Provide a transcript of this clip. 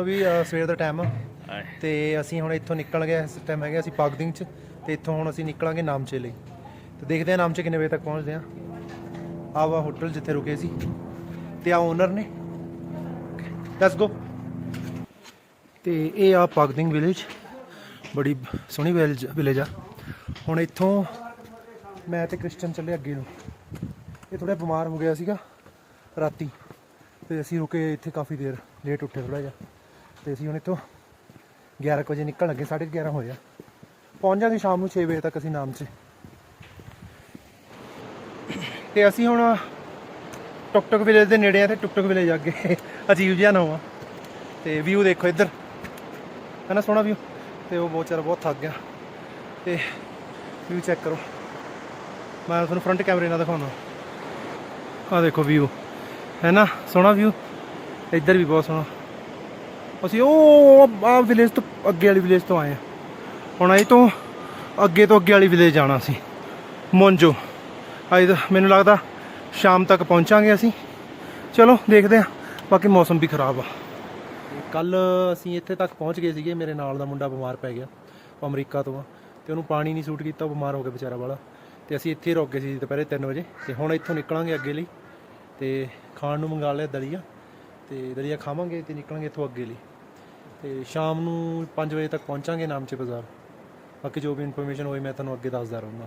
ਅਭੀ ਅ, ਸਵੇਰ ਦਾ ਟਾਈਮ ਆ। ਤੇ ਅਸੀਂ ਹੁਣ ਇੱਥੋਂ ਨਿਕਲ ਗਏ ਇਸ ਟਾਈਮ ਹੈਗੇ ਅਸੀਂ ਪਾਗਦਿੰਗ ਚ ਤੇ ਇੱਥੋਂ ਹੁਣ ਅਸੀਂ ਨਿਕਲਾਂਗੇ ਨਾਮਚੇ ਲਈ ਤੇ ਦੇਖਦੇ ਹਾਂ ਨਾਮਚੇ ਕਿੰਨੇ ਵਜੇ ਤੱਕ ਪਹੁੰਚਦੇ ਆ। ਆਹ ਵਾ ਹੋਟਲ ਜਿੱਥੇ ਰੁਕੇ ਸੀ। ਤੇ ਆ ਓਨਰ ਨੇ। ਲੈਟਸ ਗੋ ਤੇ ਇਹ ਆ ਪਾਗਦਿੰਗ ਵਿਲੇਜ ਬੜੀ ਸੋਹਣੀ ਵਿਲੇਜ ਵਿਲੇਜ ਆ। ਹੁਣ ਇੱਥੋਂ ਮੈਂ ਤੇ ਕ੍ਰਿਸਚਨ ਚੱਲੇ ਅੱਗੇ ਨੂੰ। ਇਹ ਥੋੜਾ ਬਿਮਾਰ ਹੋ ਗਿਆ ਸੀਗਾ ਰਾਤੀ। ਤੇ ਅਸੀਂ ਰੁਕੇ ਇੱਥੇ ਕਾਫੀ ਦੇਰ ਲੇਟ ਉੱਠੇ ਥੋੜਾ ਜਿਹਾ। ਤੇ ਅਸੀਂ ਹੁਣ ਇੱਥੋਂ 11 ਕੁ ਵਜੇ ਨਿਕਲਣ ਲੱਗੇ 11:30 ਹੋਏ ਆ। ਪਹੁੰਚ ਜਾਾਂਗੇ ਸ਼ਾਮ ਨੂੰ 6 ਵਜੇ ਤੱਕ ਅਸੀਂ ਨਾਮ 'ਚ। ਤੇ ਅਸੀਂ ਹੁਣ ਟੁਕ ਟੁਕ ਵਿਲੇਜ ਦੇ ਨੇੜੇ ਆ ਤੇ ਟੁਕ ਟੁਕ ਵਿਲੇਜ ਅੱਗੇ। ਅਜੀਬ ਜਿਹਾ ਨਾਮ ਆ। ਤੇ ਵਿਊ ਦੇਖੋ ਇੱਧਰ। ਹੈ ਨਾ ਸੋਹਣਾ ਵਿਊ ਤੇ ਉਹ ਬਹੁਤ ਚਾਰ ਬਹੁਤ ਥੱਕ ਗਿਆ। ਤੇ ਵਿਊ ਚੈੱਕ ਕਰੋ। ਮੈਂ ਤੁਹਾਨੂੰ ਫਰੰਟ ਕੈਮਰੇ ਨਾਲ ਦਿਖਾਉਣਾ। ਆ ਦੇਖੋ ਵਿਊ ਹੈ ਨਾ ਸੋਹਣਾ ਵਿਊ ਇੱਧਰ ਵੀ ਬਹੁਤ ਸੋਹਣਾ। ਅਸੀਂ ਉਹ ਆ ਵਿਲੇਜ ਤੋਂ ਅੱਗੇ ਵਾਲੀ ਵਿਲੇਜ ਤੋਂ ਆਏ ਆ ਹੁਣ ਇਹ ਤੋਂ ਅੱਗੇ ਤੋਂ ਅੱਗੇ ਵਾਲੀ ਵਿਲੇਜ ਜਾਣਾ ਸੀ, ਮੋਂਜੋ। ਅੱਜ ਤਾਂ ਮੈਨੂੰ ਲੱਗਦਾ ਸ਼ਾਮ ਤੱਕ ਪਹੁੰਚਾਂਗੇ ਅਸੀਂ। ਚਲੋ, ਦੇਖਦੇ ਆ ਬਾਕੀ ਮੌਸਮ ਵੀ ਖਰਾਬ ਆ। ਕੱਲ ਅਸੀਂ ਇੱਥੇ ਤੱਕ ਪਹੁੰਚ ਗਏ ਸੀਗੇ, ਮੇਰੇ ਨਾਲ ਦਾ ਮੁੰਡਾ ਬਿਮਾਰ ਪੈ ਗਿਆ, ਉਹ ਅਮਰੀਕਾ ਤੋਂ ਆ। ਤੇ ਉਹਨੂੰ ਪਾਣੀ ਨਹੀਂ ਸੂਟ ਕੀਤਾ ਬਿਮਾਰ ਹੋ ਗਿਆ ਵਿਚਾਰਾ ਵਾਲਾ। ਤੇ ਅਸੀਂ ਇੱਥੇ ਹੀ ਰੁਕ ਗਏ ਸੀ ਦੁਪਹਿਰੇ 3 ਵਜੇ। ਤੇ ਹੁਣ ਇੱਥੋਂ ਨਿਕਲਾਂਗੇ ਅੱਗੇ ਲਈ। ਤੇ ਖਾਣ ਨੂੰ ਮੰਗਾ ਲਿਆ ਦਲੀਆ। ਤੇ ਦਲੀਆ ਖਾਵਾਂਗੇ ਤੇ ਨਿਕਲਾਂਗੇ ਇੱਥੋਂ ਅੱਗੇ ਲਈ। ਤੇ ਸ਼ਾਮ ਨੂੰ 5 ਵਜੇ ਤੱਕ ਪਹੁੰਚਾਂਗੇ ਨਾਮਚੇ ਬਾਜ਼ਾਰ। ਬਾਕੀ ਜੋ ਵੀ ਇਨਫੋਰਮੇਸ਼ਨ ਹੋਈ, ਮੈਂ ਤੁਹਾਨੂੰ ਅੱਗੇ ਦੱਸਦਾ ਰਹੂੰਗਾ।